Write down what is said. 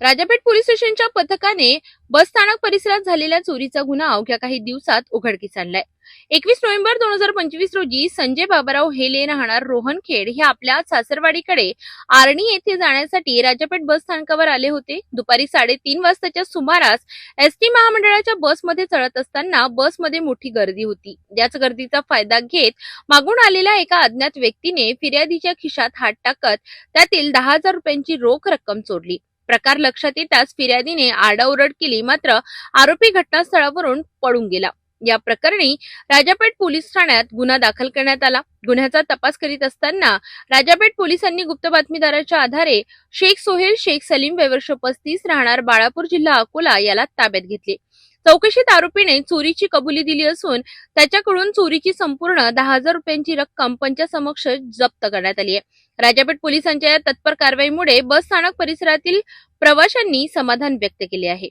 Rajapeth police स्टेशनच्या पथकाने बस स्थानक परिसरात झालेल्या चोरीचा गुन्हा अवघ्या काही दिवसात उघडकीस आणलाय. एकवीस नोव्हेंबर दोन हजार पंचवीस रोजी संजय बाबाराव हेले राहणार रोहनखेड हे आपल्या सासरवाडीकडे आर्णी येथे जाण्यासाठी राजापेठ बस स्थानकावर आले होते. दुपारी साडेतीन वाजताच्या सुमारास एसटी महामंडळाच्या बसमध्ये चढत असताना बसमध्ये मोठी गर्दी होती. याच गर्दीचा फायदा घेत मागून आलेल्या एका अज्ञात व्यक्तीने फिर्यादीच्या खिशात हात टाकत त्यातील दहा हजार रुपयांची रोख रक्कम चोरली. प्रकार लक्षात येताच फिर्यादीने आरडाओरड केली. मात्र आरोपी घटनास्थळावरून पळून गेला. या प्रकरणी राजापेठ पोलीस ठाण्यात गुन्हा दाखल करण्यात आला. गुन्ह्याचा तपास करीत असताना राजापेठ पोलिसांनी गुप्त बातमीदाराच्या आधारे शेख सोहेल शेख सलीम वयवर्ष पस्तीस राहणार बाळापूर जिल्हा अकोला याला ताब्यात घेतले. चौकशीत आरोपीने चोरीची कबुली दिली असून त्याच्याकडून चोरीची संपूर्ण दहा हजार रुपयांची रक्कम पंचासमक्ष जप्त करण्यात आली आहे. राजापेठ पोलिसांच्या या तत्पर कारवाईमुळे बस स्थानक परिसरातील प्रवाशांनी समाधान व्यक्त केले आहे.